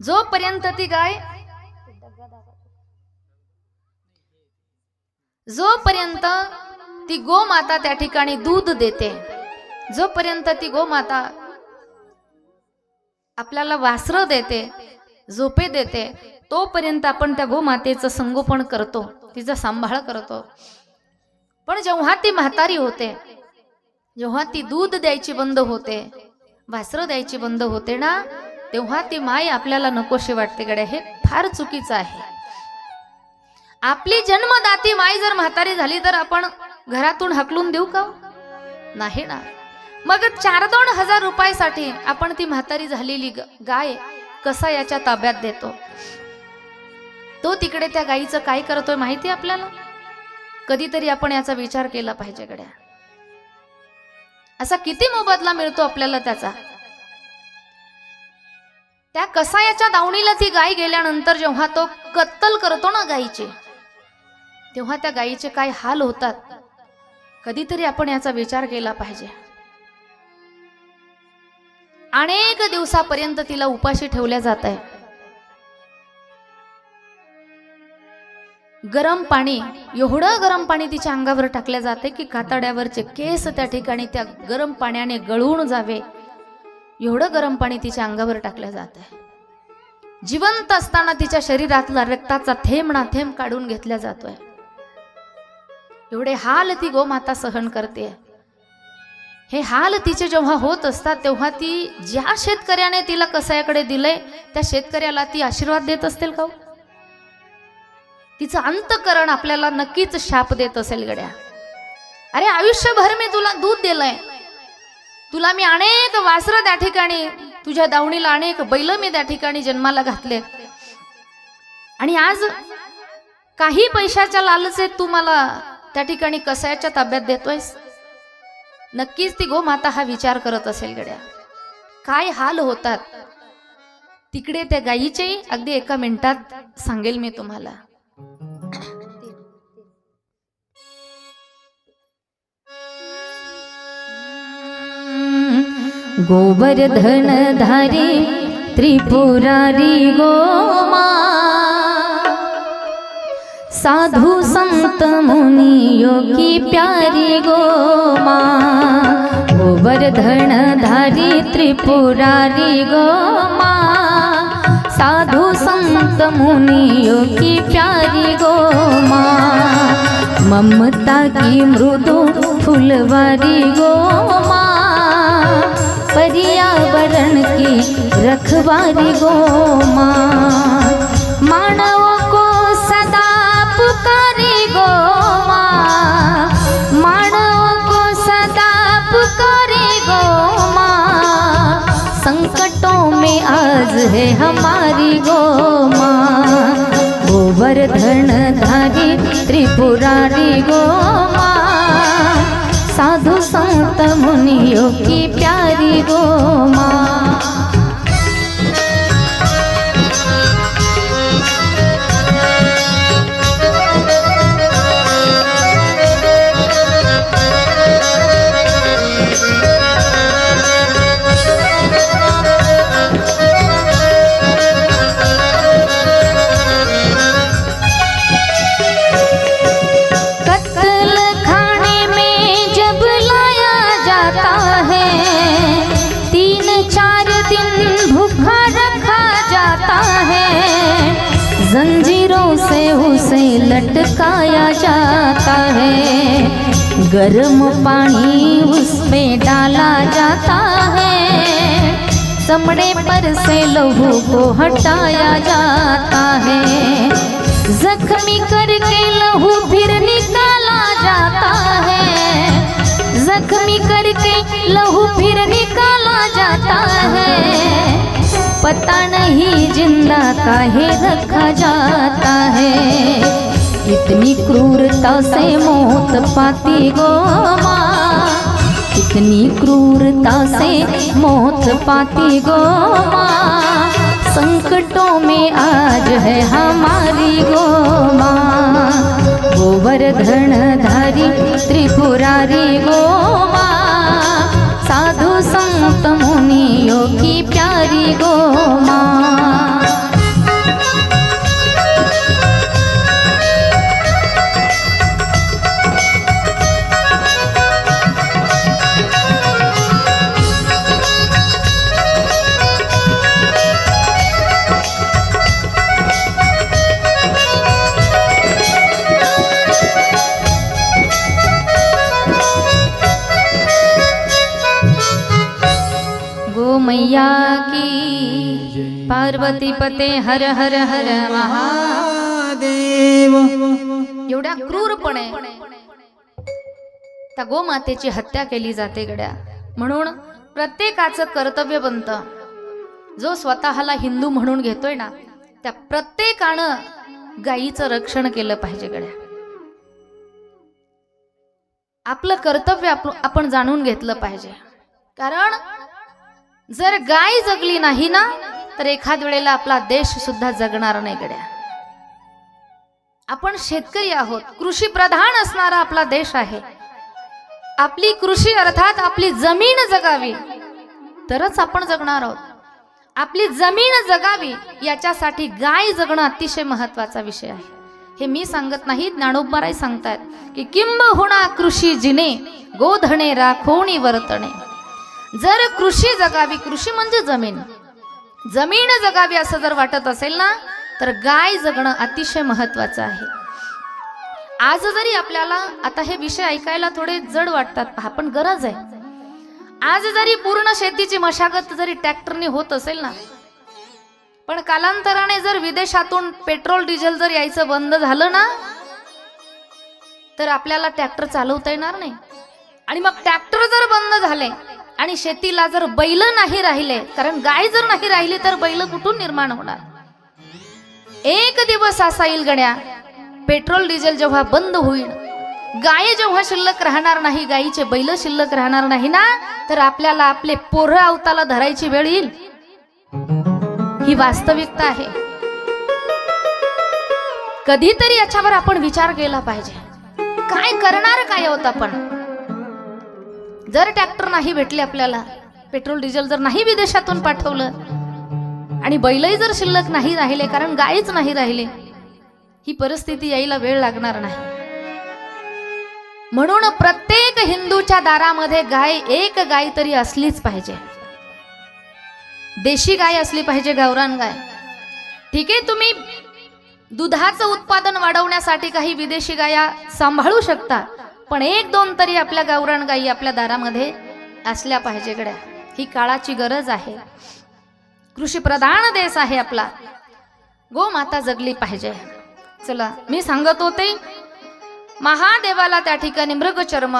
जोपर्यंत ती गाय जोपर्यंत ती गोमाता त्या ठिकाणी दूध देते जोपर्यंत ती गोमाता आपल्याला वासर देते झोपे देते तोपर्यंत आपण त्या गोमातेचं संगोपन करतो तिचा सांभाळ करतो. पण जेव्हा ती म्हातारी होते जेव्हा ती दूध द्यायची बंद होते वासरं द्यायची बंद होते ना तेव्हा ती माय आपल्याला नकोशी वाटते गड्या हे फार चुकीचं आहे. आपली जन्मदाती माय जर म्हातारी झाली तर आपण घरातून हकलून देऊ का हो? नाही ना. मग चार दोन हजार रुपयासाठी आपण ती म्हातारी झालेली ग- गाय कसा याच्या ताब्यात देतो? तो तिकडे त्या गायीचं काय करतोय माहिती आहे आपल्याला? कधीतरी आपण याचा विचार केला पाहिजे गड्या. असा किती मोबदला मिळतो आपल्याला त्याचा? त्या कसायाच्या दावणीला ती गाय गेल्यानंतर जेव्हा तो कत्तल करतो ना गायीचे तेव्हा त्या गायीचे काय हाल होतात? कधीतरी आपण याचा विचार केला पाहिजे. अनेक दिवसापर्यंत तिला उपाशी ठेवल्या जात आहे. गरम पाणी एवढं गरम पाणी तिच्या अंगावर टाकल्या जाते की कातड्यावरचे केस त्या ठिकाणी त्या गरम पाण्याने गळून जावे. एवढं गरम पाणी तिच्या अंगावर टाकलं जात आहे जिवंत असताना तिच्या शरीरातला रक्ताचा थेंब ना थेंब काढून घेतला जातोय. एवढे हाल ती गोमाता सहन करते. हे हाल तिचे जेव्हा होत असतात तेव्हा ती ज्या शेतकऱ्याने तिला कसायाकडे दिलंय त्या शेतकऱ्याला ती आशीर्वाद देत असतील का हो? तिचं अंतकरण आपल्याला नक्कीच शाप देत असेल गड्या. अरे आयुष्यभर मी तुला दूध दिलंय. तुला मी अनेक वासरं त्या ठिकाणी तुझ्या दावणीला अनेक बैल मी त्या ठिकाणी जन्माला घातले. आणि आज काही पैशाच्या लालचेत तू मला त्या ठिकाणी कसायाच्या ताब्यात देतोयस? नक्कीच ती गो माता हा विचार करत असेल गड्या. काय हाल होतात? तिकडे त्या गायीचे अगदी एका मिनिटात सांगेल मी तुम्हाला. धारी त्रिपुरारी गोमा। साधु संत मुनि योगी प्यारी गोमा। धारी त्रिपुरारी गोमा। साधु संत मुनि योगी प्यारी गोमा। ममता की मृदु फुलवारी गोमा पर्यावरण की रखवारी गोमा मानव को सदा पुकारी गोमा मानव को सदा पुकारी गोमा संकटों में आज है हमारी गोमा गोवर्धन धारी त्रिपुरारी गोमा साधु संत मुनियों की प्यारी गोमा। लटकाया जाता है। गर्म पानी उसमें डाला जाता है। चमड़े पर से लहू को हटाया जाता है। जख्मी करके लहू फिर निकाला जाता है। जख्मी करके लहू फिर निकाला जाता है। पता नहीं ज़िंदा काहे रखा जाता है। इतनी क्रूरता से मौत पाती गो माँ। इतनी क्रूरता से मौत पाती गो माँ। संकटों में आज है हमारी गो माँ। गोवर्धन धारी त्रिपुरारी गो माँ। साधु संत मुनियों की प्यारी गो माँ। पार्वती पते हर हर हर महादेव। एवढ्या क्रूरपणे त्या गोमातेची हत्या केली जाते गड्या. म्हणून प्रत्येकाचं कर्तव्य बनतं. जो स्वतःला हिंदू म्हणून घेतोय ना त्या प्रत्येकानं गायीचं रक्षण केलं पाहिजे गड्या. आपलं कर्तव्य आप- आपण जाणून घेतलं पाहिजे. कारण जर गाय जगली नाही ना तर एखाद वेळेला आपला देश सुद्धा जगणार नाही गड्या. आपण शेतकरी आहोत कृषी प्रधान असणारा आपला देश आहे. आपली कृषी अर्थात आपली जमीन जगावी तरच आपण जगणार आहोत. आपली जमीन जगावी याच्यासाठी गाय जगणं अतिशय महत्त्वाचा विषय आहे. हे मी सांगत नाही ज्ञानोबाराय सांगतायत की किंबहुना कृषी जिने गोधणे राखोणी वर्तणे. जर कृषी जगावी कृषी म्हणजे जमीन. जमीन जगावी असं जर वाटत असेल ना तर गाय जगणं अतिशय महत्वाचं आहे. आज जरी आपल्याला आता हे विषय ऐकायला थोडे जड वाटतात पहा पण गरज आहे. आज जरी पूर्ण शेतीची मशागत जरी ट्रॅक्टरने होत असेल ना पण कालांतराने जर विदेशातून पेट्रोल डिझेल जर यायचं बंद झालं ना तर आपल्याला ट्रॅक्टर चालवता येणार नाही. आणि मग ट्रॅक्टर जर बंद झाले आणि शेतीला जर बैल नाही राहिले कारण गाय जर नाही राहिली तर बैल कुठून निर्माण होणार? एक दिवस असा येईल गण्या पेट्रोल डिझेल जेव्हा बंद होईल गाय जेव्हा शिल्लक राहणार नाही गायीचे बैल शिल्लक राहणार नाही ना तर आपल्याला आपले पोरं अवताला धरायची वेळ येईल. ही वास्तविकता आहे. कधीतरी याच्यावर आपण विचार केला पाहिजे. काय करणार काय आहोत आपण? जर ट्रॅक्टर नाही भेटले आपल्याला पेट्रोल डिझेल जर नाही विदेशातून पाठवलं आणि बैलही जर शिल्लक नाही राहिले कारण गायच नाही राहिले ही परिस्थिती यायला वेळ लागणार नाही. म्हणून प्रत्येक हिंदूच्या दारामध्ये गाय एक गाय तरी असलीच पाहिजे. देशी गाय असली पाहिजे गावरान गाय. ठीक आहे तुम्ही दुधाचं उत्पादन वाढवण्यासाठी काही विदेशी गाया सांभाळू शकता पण एक दोन तरी आपल्या गावरान गायी आपल्या दारामध्ये असल्या पाहिजे गड्या. ही काळाची गरज आहे. कृषी प्रधान देश आहे आपला. गोमाता जगली पाहिजे. चला मी सांगत होते महादेवाला त्या ठिकाणी मृगचर्म